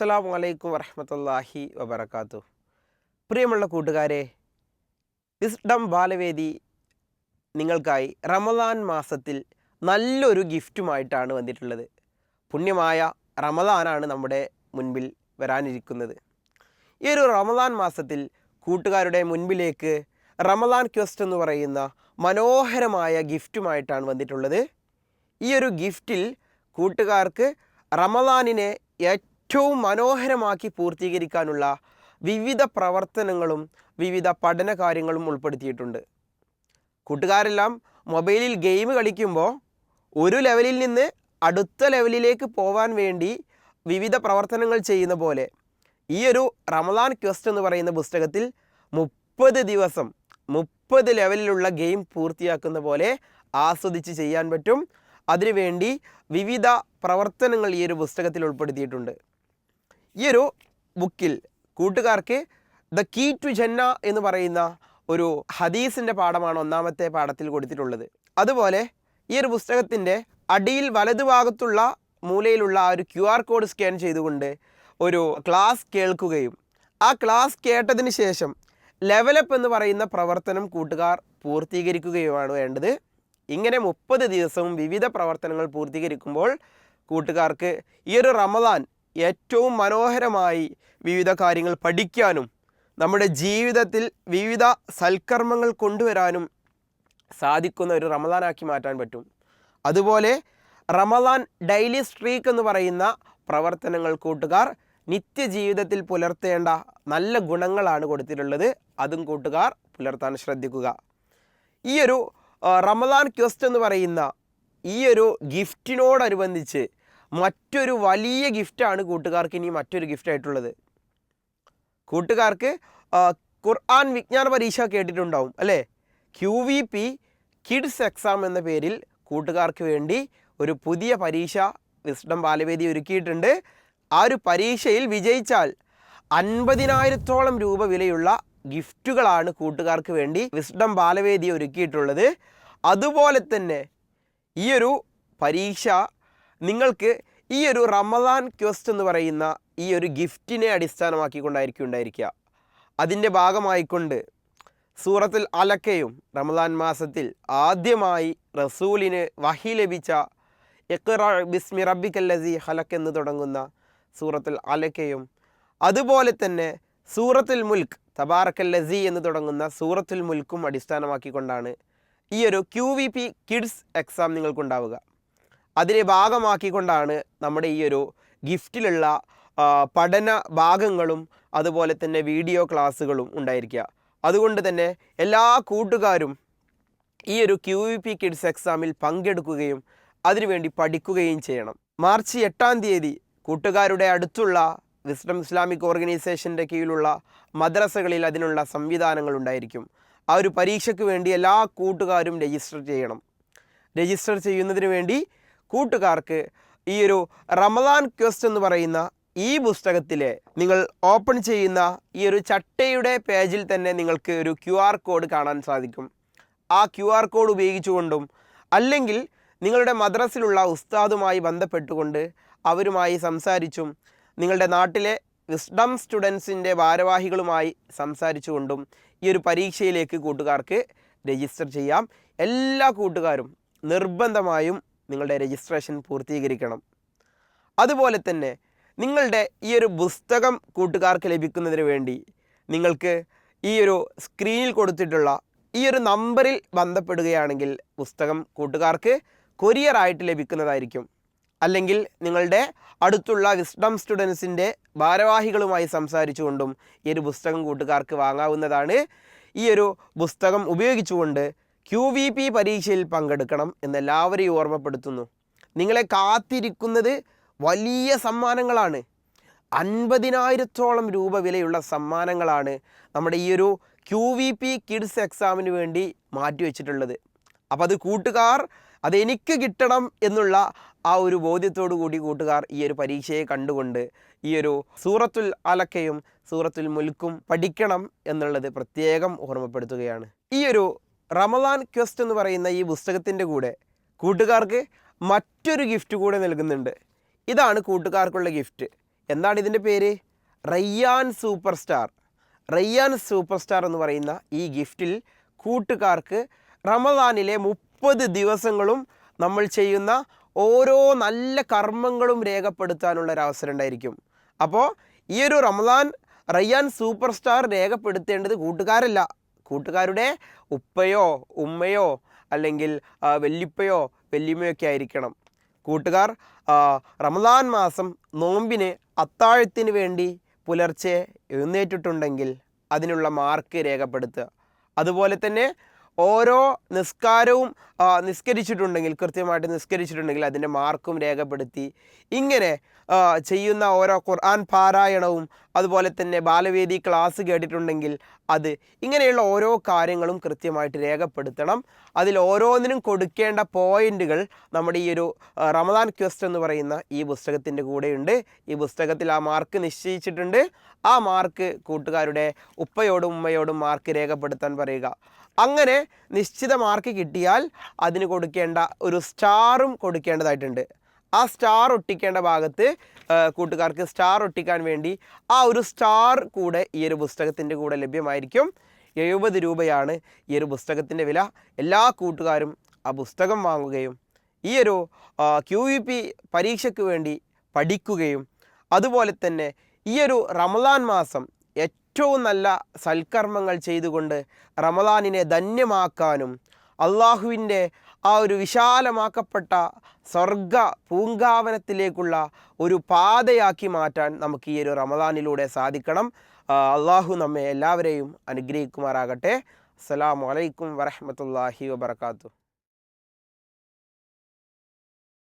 അസ്സാം വലൈക്കും വരഹമത്തല്ലാഹി വബർക്കാത്തു പ്രിയമുള്ള കൂട്ടുകാരെ വിസ്ഡം ബാലവേദി നിങ്ങൾക്കായി റമദാൻ മാസത്തിൽ നല്ലൊരു ഗിഫ്റ്റുമായിട്ടാണ് വന്നിട്ടുള്ളത്. പുണ്യമായ റമദാനാണ് നമ്മുടെ മുൻപിൽ വരാനിരിക്കുന്നത്. ഈ ഒരു റമദാൻ മാസത്തിൽ കൂട്ടുകാരുടെ മുൻപിലേക്ക് റമദാൻ ക്വസ്റ്റ് എന്ന് പറയുന്ന മനോഹരമായ ഗിഫ്റ്റുമായിട്ടാണ് വന്നിട്ടുള്ളത്. ഈ ഒരു ഗിഫ്റ്റിൽ കൂട്ടുകാർക്ക് റമദാനിനെ ഏറ്റവും മനോഹരമാക്കി പൂർത്തീകരിക്കാനുള്ള വിവിധ പ്രവർത്തനങ്ങളും വിവിധ പഠന കാര്യങ്ങളും ഉൾപ്പെടുത്തിയിട്ടുണ്ട്. കൂട്ടുകാരെല്ലാം മൊബൈലിൽ ഗെയിം കളിക്കുമ്പോൾ ഒരു ലെവലിൽ നിന്ന് അടുത്ത ലെവലിലേക്ക് പോകാൻ വേണ്ടി വിവിധ പ്രവർത്തനങ്ങൾ ചെയ്യുന്ന പോലെ ഈ ഒരു റമദാൻ ക്വസ്റ്റ് എന്ന് പറയുന്ന പുസ്തകത്തിൽ മുപ്പത് ദിവസം മുപ്പത് ലെവലിലുള്ള ഗെയിം പൂർത്തിയാക്കുന്ന പോലെ ആസ്വദിച്ച് ചെയ്യാൻ പറ്റും. അതിനുവേണ്ടി വിവിധ പ്രവർത്തനങ്ങൾ ഈ ഒരു പുസ്തകത്തിൽ ഉൾപ്പെടുത്തിയിട്ടുണ്ട്. ഈ ഒരു ബുക്കിൽ കൂട്ടുകാർക്ക് ദ കീ ടു ജന്ന എന്ന് പറയുന്ന ഒരു ഹദീസിന്റെ പാഠമാണ് ഒന്നാമത്തെ പാഠത്തിൽ കൊടുത്തിട്ടുള്ളത്. അതുപോലെ ഈ ഒരു പുസ്തകത്തിന്റെ അടിയിൽ വലതുഭാഗത്തുള്ള മൂലയിലുള്ള ആ ഒരു ക്യു ആർ കോഡ് സ്കാൻ ചെയ്തുകൊണ്ട് ഒരു ക്ലാസ് കേൾക്കുകയും ആ ക്ലാസ് കേട്ടതിന് ശേഷം ലെവലപ്പ് എന്ന് പറയുന്ന പ്രവർത്തനം കൂട്ടുകാർ പൂർത്തീകരിക്കുകയുമാണ് വേണ്ടത്. ഇങ്ങനെ മുപ്പത് ദിവസവും വിവിധ പ്രവർത്തനങ്ങൾ പൂർത്തീകരിക്കുമ്പോൾ കൂട്ടുകാർക്ക് ഈ ഒരു റമദാൻ ഏറ്റവും മനോഹരമായി വിവിധ കാര്യങ്ങൾ പഠിക്കാനും നമ്മുടെ ജീവിതത്തിൽ വിവിധ സൽക്കർമ്മങ്ങൾ കൊണ്ടുവരാനും സാധിക്കുന്ന ഒരു റമദാനാക്കി മാറ്റാൻ പറ്റും. അതുപോലെ റമദാൻ ഡെയിലി സ്ട്രീക്ക് എന്ന് പറയുന്ന പ്രവർത്തനങ്ങൾ കൂട്ടുകാർ നിത്യജീവിതത്തിൽ പുലർത്തേണ്ട നല്ല ഗുണങ്ങളാണ് കൊടുത്തിട്ടുള്ളത്. അതും കൂട്ടുകാർ പുലർത്താൻ ശ്രദ്ധിക്കുക. ഈ ഒരു റമദാൻ ക്വസ്റ്റ് എന്ന് പറയുന്ന ഈ ഒരു ഗിഫ്റ്റിനോടനുബന്ധിച്ച് മറ്റൊരു വലിയ ഗിഫ്റ്റാണ് കൂട്ടുകാർക്ക് ഇനി മറ്റൊരു ഗിഫ്റ്റ് ആയിട്ടുള്ളത് കൂട്ടുകാർക്ക് ഖുർആൻ വിജ്ഞാന പരീക്ഷ കേട്ടിട്ടുണ്ടാവും അല്ലേ? Q V P kids exam എന്ന പേരിൽ കൂട്ടുകാർക്ക് വേണ്ടി ഒരു പുതിയ പരീക്ഷ വിസ്ഡം ബാലവേദി ഒരുക്കിയിട്ടുണ്ട്. ആ ഒരു പരീക്ഷയിൽ വിജയിച്ചാൽ അൻപതിനായിരത്തോളം രൂപ വിലയുള്ള ഗിഫ്റ്റുകളാണ് കൂട്ടുകാർക്ക് വേണ്ടി വിസ്ഡം ബാലവേദി ഒരുക്കിയിട്ടുള്ളത്. അതുപോലെ തന്നെ ഈ ഒരു പരീക്ഷ നിങ്ങൾക്ക് ഈ ഒരു റമദാൻ ക്വസ്റ്റ് എന്ന് പറയുന്ന ഈ ഒരു ഗിഫ്റ്റിനെ അടിസ്ഥാനമാക്കിക്കൊണ്ടായിരിക്കും ഉണ്ടായിരിക്കുക അതിന്റെ ഭാഗമായിക്കൊണ്ട് സൂറത്തിൽ അലക്കയും റമദാൻ മാസത്തിൽ ആദ്യമായി റസൂലിന് വഹി ലഭിച്ച ഇഖ്റ ബിസ്മി റബ്ബിക്കല്ലസി ഹലക്ക് എന്ന് തുടങ്ങുന്ന സൂറത്തിൽ അലക്കയും അതുപോലെ തന്നെ സൂറത്തുൽ മുൽക്ക് തബാറക്കല്ലസി എന്ന് തുടങ്ങുന്ന സൂറത്തുൽ മുൽക്കും അടിസ്ഥാനമാക്കിക്കൊണ്ടാണ് ഈ ഒരു Q V P kids exam നിങ്ങൾക്കുണ്ടാവുക. അതിനെ ഭാഗമാക്കിക്കൊണ്ടാണ് നമ്മുടെ ഈ ഒരു ഗിഫ്റ്റിലുള്ള പഠന ഭാഗങ്ങളും അതുപോലെ തന്നെ വീഡിയോ ക്ലാസ്സുകളും ഉണ്ടായിരിക്കുക. അതുകൊണ്ട് തന്നെ എല്ലാ കൂട്ടുകാരും ഈ ഒരു ക്യു വി പി കിഡ്സ് എക്സാമിൽ പങ്കെടുക്കുകയും അതിനുവേണ്ടി പഠിക്കുകയും ചെയ്യണം. മാർച്ച് എട്ടാം തീയതി കൂട്ടുകാരുടെ അടുത്തുള്ള വിസ്ഡം ഇസ്ലാമിക് ഓർഗനൈസേഷന്റെ കീഴിലുള്ള മദ്രസകളിൽ അതിനുള്ള സംവിധാനങ്ങൾ ഉണ്ടായിരിക്കും. ആ ഒരു പരീക്ഷയ്ക്ക് വേണ്ടി എല്ലാ കൂട്ടുകാരും രജിസ്റ്റർ ചെയ്യണം. രജിസ്റ്റർ ചെയ്യുന്നതിന് വേണ്ടി കൂട്ടുകാർക്ക് ഈ ഒരു റമദാൻ ക്വസ്റ്റ് എന്ന് പറയുന്ന ഈ പുസ്തകത്തിലെ നിങ്ങൾ ഓപ്പൺ ചെയ്യുന്ന ഈ ഒരു ചട്ടയുടെ പേജിൽ തന്നെ നിങ്ങൾക്ക് ഒരു ക്യു ആർ കോഡ് കാണാൻ സാധിക്കും. ആ ക്യു ആർ കോഡ് ഉപയോഗിച്ചുകൊണ്ടും അല്ലെങ്കിൽ നിങ്ങളുടെ മദ്രസിലുള്ള ഉസ്താദുമായി ബന്ധപ്പെട്ടുകൊണ്ട് അവരുമായി സംസാരിച്ചും നിങ്ങളുടെ നാട്ടിലെ വിസ്ഡം സ്റ്റുഡൻസിന്റെ ഭാരവാഹികളുമായി സംസാരിച്ചുകൊണ്ടും ഈ ഒരു പരീക്ഷയിലേക്ക് കൂട്ടുകാർക്ക് രജിസ്റ്റർ ചെയ്യാം. എല്ലാ കൂട്ടുകാരും നിർബന്ധമായും നിങ്ങളുടെ രജിസ്ട്രേഷൻ പൂർത്തീകരിക്കണം. അതുപോലെ തന്നെ നിങ്ങളുടെ ഈ ഒരു പുസ്തകം കൂട്ടുകാർക്ക് ലഭിക്കുന്നതിന് വേണ്ടി നിങ്ങൾക്ക് ഈ ഒരു സ്ക്രീനിൽ കൊടുത്തിട്ടുള്ള ഈ ഒരു നമ്പറിൽ ബന്ധപ്പെടുകയാണെങ്കിൽ പുസ്തകം കൂട്ടുകാർക്ക് കൊറിയറായിട്ട് ലഭിക്കുന്നതായിരിക്കും. അല്ലെങ്കിൽ നിങ്ങളുടെ അടുത്തുള്ള വിസ്ഡം സ്റ്റുഡൻസിന്റെ ഭാരവാഹികളുമായി സംസാരിച്ചുകൊണ്ടും ഈ ഒരു പുസ്തകം കൂട്ടുകാർക്ക് വാങ്ങാവുന്നതാണ് ഈ ഒരു പുസ്തകം ഉപയോഗിച്ചുകൊണ്ട് ക്യു വി പി പരീക്ഷയിൽ പങ്കെടുക്കണം എന്ന് എല്ലാവരെയും ഓർമ്മപ്പെടുത്തുന്നു. നിങ്ങളെ കാത്തിരിക്കുന്നത് വലിയ സമ്മാനങ്ങളാണ്. അൻപതിനായിരത്തോളം രൂപ വിലയുള്ള സമ്മാനങ്ങളാണ് നമ്മുടെ ഈ ഒരു ക്യു വി പി കിഡ്സ് എക്സാമിന് വേണ്ടി മാറ്റിവെച്ചിട്ടുള്ളത്. അപ്പോൾ അത് കൂട്ടുകാർ അതെനിക്ക് കിട്ടണം എന്നുള്ള ആ ഒരു ബോധ്യത്തോടു കൂടി കൂട്ടുകാർ ഈ ഒരു പരീക്ഷയെ കണ്ടുകൊണ്ട് ഈ ഒരു സൂറത്തുൽ അലക്കയും സൂറത്തുൽ മുൽക്കും പഠിക്കണം എന്നുള്ളത് പ്രത്യേകം ഓർമ്മപ്പെടുത്തുകയാണ്. ഈ ഒരു റമദാൻ ക്വസ്റ്റ് എന്ന് പറയുന്ന ഈ പുസ്തകത്തിന്റെ കൂടെ കൂട്ടുകാർക്ക് മറ്റൊരു ഗിഫ്റ്റ് കൂടെ നൽകുന്നുണ്ട്. ഇതാണ് കൂട്ടുകാർക്കുള്ള ഗിഫ്റ്റ്. എന്താണ് ഇതിന്റെ പേര്? Rayyan super star Rayyan super star എന്ന് പറയുന്ന ഈ ഗിഫ്റ്റിൽ കൂട്ടുകാർക്ക് റമദാനിലെ മുപ്പത് ദിവസങ്ങളും നമ്മൾ ചെയ്യുന്ന ഓരോ നല്ല കർമ്മങ്ങളും രേഖപ്പെടുത്താനുള്ള ഒരു അവസരം ഉണ്ടായിരിക്കും. അപ്പോൾ ഈ ഒരു റമദാൻ റയ്യാൻ സൂപ്പർ സ്റ്റാർ രേഖപ്പെടുത്തേണ്ടത് കൂട്ടുകാരല്ല. കൂട്ടുകാരുടെ ഉപ്പയോ ഉമ്മയോ അല്ലെങ്കിൽ വല്യപ്പയോ വല്യമ്മയൊക്കെ ആയിരിക്കണം. കൂട്ടുകാർ റമദാൻ മാസം നോമ്പിന് അത്താഴത്തിന് വേണ്ടി പുലർച്ചെ എഴുന്നേറ്റിട്ടുണ്ടെങ്കിൽ അതിനുള്ള മാർക്ക് രേഖപ്പെടുത്തുക. അതുപോലെ തന്നെ ഓരോ നിസ്കാരവും നിസ്കരിച്ചിട്ടുണ്ടെങ്കിൽ കൃത്യമായിട്ട് നിസ്കരിച്ചിട്ടുണ്ടെങ്കിൽ അതിന്റെ മാർക്കും രേഖപ്പെടുത്തി ഇങ്ങനെ ചെയ്യുന്ന ഓരോ ഖുർആൻ പാരായണവും അതുപോലെ തന്നെ ബാലവേദി ക്ലാസ് കേട്ടിട്ടുണ്ടെങ്കിൽ അത് ഇങ്ങനെയുള്ള ഓരോ കാര്യങ്ങളും കൃത്യമായിട്ട് രേഖപ്പെടുത്തണം. അതിൽ ഓരോന്നിനും കൊടുക്കേണ്ട പോയിന്റുകൾ നമ്മുടെ ഈ ഒരു റമദാൻ ക്വസ്റ്റ് എന്ന് പറയുന്ന ഈ പുസ്തകത്തിന്റെ കൂടെയുണ്ട്. ഈ പുസ്തകത്തിൽ ആ മാർക്ക് നിശ്ചയിച്ചിട്ടുണ്ട്. ആ മാർക്ക് കൂട്ടുകാരുടെ ഉപ്പയോടും ഉമ്മയോടും മാർക്ക് രേഖപ്പെടുത്താൻ പറയുക. അങ്ങനെ നിശ്ചിത മാർക്ക് കിട്ടിയാൽ അതിന് കൊടുക്കേണ്ട ഒരു സ്റ്റാറും കൊടുക്കേണ്ടതായിട്ടുണ്ട്. ആ സ്റ്റാർ ഒട്ടിക്കേണ്ട ഭാഗത്ത് കൂട്ടുകാർക്ക് സ്റ്റാർ ഒട്ടിക്കാൻ വേണ്ടി ആ ഒരു സ്റ്റാർ കൂടെ ഈ ഒരു പുസ്തകത്തിന്റെ കൂടെ ലഭ്യമായിരിക്കും. എഴുപത് രൂപയാണ് ഈ ഒരു പുസ്തകത്തിന്റെ വില. എല്ലാ കൂട്ടുകാരും ആ പുസ്തകം വാങ്ങുകയും ഈ ഒരു ക്യു വി പി പരീക്ഷയ്ക്ക് വേണ്ടി പഠിക്കുകയും അതുപോലെ തന്നെ ഈ ഒരു റമദാൻ മാസം ഏറ്റവും നല്ല സൽക്കർമ്മങ്ങൾ ചെയ്തുകൊണ്ട് റമദാനിനെ ധന്യമാക്കാനും അള്ളാഹുവിന്റെ ആ ഒരു വിശാലമാക്കപ്പെട്ട സ്വർഗ പൂങ്കാവനത്തിലേക്കുള്ള ഒരു പാതയാക്കി മാറ്റാൻ നമുക്ക് ഈ ഒരു റമദാനിലൂടെ സാധിക്കണം. അള്ളാഹു നമ്മെ എല്ലാവരെയും അനുഗ്രഹിക്കുമാറാകട്ടെ. അസ്സാം വലൈക്കും വറഹ്മത്തുള്ളാഹി വബർക്കാത്തു